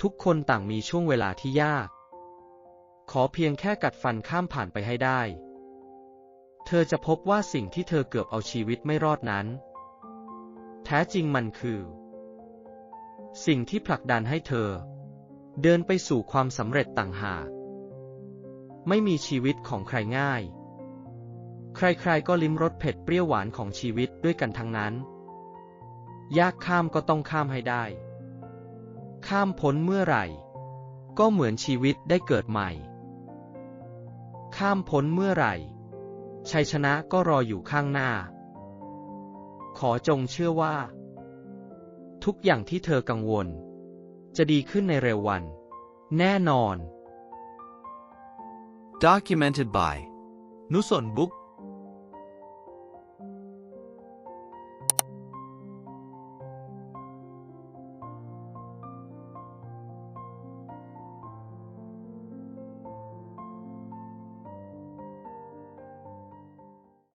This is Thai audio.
ทุกคนต่างมีช่วงเวลาที่ยาก ขอเพียงแค่กัดฟันข้ามผ่านไปให้ได้ เธอจะพบว่าสิ่งที่เธอเกือบเอาชีวิตไม่รอดนั้น แท้จริงมันคือ สิ่งที่ผลักดันให้เธอ เดินไปสู่ความสำเร็จต่างหาก ไม่มีชีวิตของใครง่าย ใครๆก็ลิ้มรสเผ็ดเปรี้ยวหวานของชีวิตด้วยกันทั้งนั้น ยากข้ามก็ต้องข้ามให้ได้ ข้ามพ้นเมื่อไหร่ ก็เหมือนชีวิตได้เกิดใหม่ ข้ามพ้นเมื่อไหร่ ชัยชนะก็รออยู่ข้างหน้า ขอจงเชื่อว่า ทุกอย่างที่เธอกังวล จะดีขึ้นในเร็ววัน แน่นอน Documented by นุสนบุ๊ก